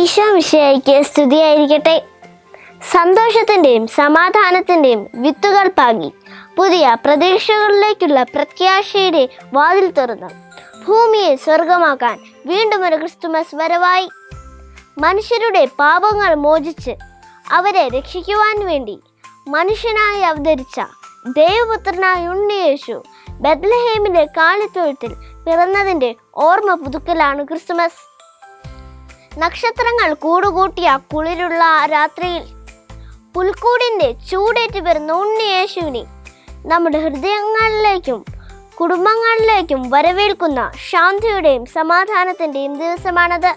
ഈശോ വിഷയയ്ക്ക് സ്തുതിയായിരിക്കട്ടെ. സന്തോഷത്തിന്റെയും സമാധാനത്തിന്റെയും വിത്തുകൾ പാകി പുതിയ പ്രതീക്ഷകളിലേക്കുള്ള പ്രത്യാശയുടെ വാതിൽ തുറന്നു. ഭൂമിയെ സ്വർഗമാക്കാൻ വീണ്ടും ഒരു ക്രിസ്തുമസ് വരവായി. മനുഷ്യരുടെ പാപങ്ങൾ മോചിച്ച് അവരെ രക്ഷിക്കുവാൻ വേണ്ടി മനുഷ്യനായി അവതരിച്ച ദൈവപുത്രനായ ഉണ്ണിയേശു ബദ്ലഹേമിലെ കാളിത്തൊഴുത്തിൽ പിറന്നതിന്റെ ഓർമ്മ പുതുക്കലാണ് ക്രിസ്തുമസ്. നക്ഷത്രങ്ങൾ കൂടുകൂട്ടിയ കുളിരുള്ള രാത്രിയിൽ പുൽക്കൂടിന്റെ ചൂടേറ്റ് വരുന്ന ഉണ്ണിയേശുവിനെ നമ്മുടെ ഹൃദയങ്ങളിലേക്കും കുടുംബങ്ങളിലേക്കും വരവേൽക്കുന്ന ശാന്തിയുടെയും സമാധാനത്തിന്റെയും ദിവസമാണത്.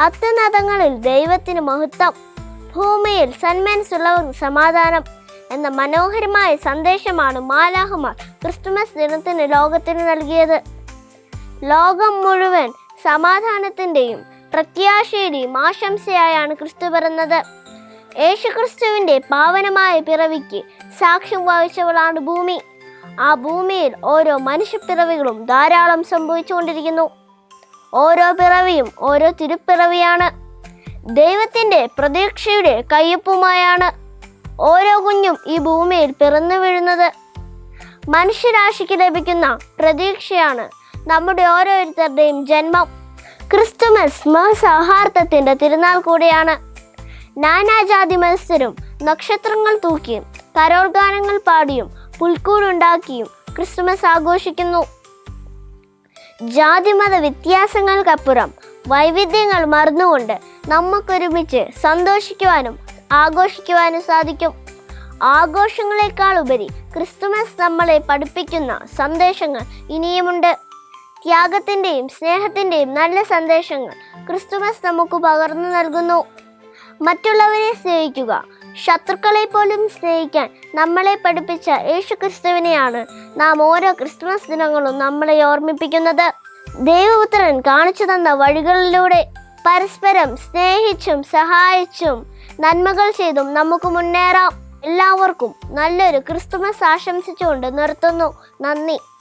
അത്യുന്നതങ്ങളിൽ ദൈവത്തിന് മഹത്വം ഭൂമിയിൽ സന്മനസ്സുള്ളവർക്ക് സമാധാനം എന്ന മനോഹരമായ സന്ദേശമാണ് മാലാഹമാർ ക്രിസ്തുമസ് ദിനത്തിന് ലോകത്തിന് നൽകിയത്. ലോകം മുഴുവൻ സമാധാനത്തിന്റെയും പ്രത്യാശയുടെയും ആശംസയായാണ് ക്രിസ്തു പിറന്നത്. യേശുക്രിസ്തുവിന്റെ പാവനമായ പിറവിക്ക് സാക്ഷ്യം വഹിച്ചവളാണ് ഭൂമി. ആ ഭൂമിയിൽ ഓരോ മനുഷ്യപ്പിറവികളും ധാരാളം സംഭവിച്ചുകൊണ്ടിരിക്കുന്നു. ഓരോ പിറവിയും ഓരോ തിരുപ്പിറവിയാണ്. ദൈവത്തിന്റെ പ്രതീക്ഷയുടെ കയ്യൊപ്പുമായാണ് ഓരോ കുഞ്ഞും ഈ ഭൂമിയിൽ പിറന്നു വീഴുന്നത്. മനുഷ്യരാശിക്ക് ലഭിക്കുന്ന പ്രതീക്ഷയാണ് നമ്മുടെ ഓരോരുത്തരുടെയും ജന്മം. ക്രിസ്തുമസ് മഹസൗഹാർദ്ദത്തിന്റെ തിരുനാൾ കൂടിയാണ്. നാനാജാതി മത്സരും നക്ഷത്രങ്ങൾ തൂക്കിയും കരോൾ ഗാനങ്ങൾ പാടിയും പുൽക്കൂടുണ്ടാക്കിയും ക്രിസ്തുമസ് ആഘോഷിക്കുന്നു. ജാതിമത വ്യത്യാസങ്ങൾക്കപ്പുറം വൈവിധ്യങ്ങൾ മറന്നുകൊണ്ട് നമുക്കൊരുമിച്ച് സന്തോഷിക്കുവാനും ആഘോഷിക്കുവാനും സാധിക്കും. ആഘോഷങ്ങളെക്കാൾ ഉപരി ക്രിസ്തുമസ് നമ്മളെ പഠിപ്പിക്കുന്ന സന്ദേശങ്ങൾ ഇനിയുമുണ്ട്. ത്യാഗത്തിന്റെയും സ്നേഹത്തിന്റെയും നല്ല സന്ദേശങ്ങൾ ക്രിസ്തുമസ് നമുക്ക് പകർന്നു നൽകുന്നു. മറ്റുള്ളവരെ സ്നേഹിക്കുക. ശത്രുക്കളെ പോലും സ്നേഹിക്കാൻ നമ്മളെ പഠിപ്പിച്ച യേശു ക്രിസ്തുവിനെയാണ് നാം ഓരോ ക്രിസ്തുമസ് ദിനങ്ങളും നമ്മളെ ഓർമ്മിപ്പിക്കുന്നത്. ദൈവപുത്രൻ കാണിച്ചു തന്ന വഴികളിലൂടെ പരസ്പരം സ്നേഹിച്ചും സഹായിച്ചും നന്മകൾ ചെയ്തും നമുക്ക് മുന്നേറാം. എല്ലാവർക്കും നല്ലൊരു ക്രിസ്തുമസ് ആശംസിച്ചുകൊണ്ട് നിർത്തുന്നു. നന്ദി.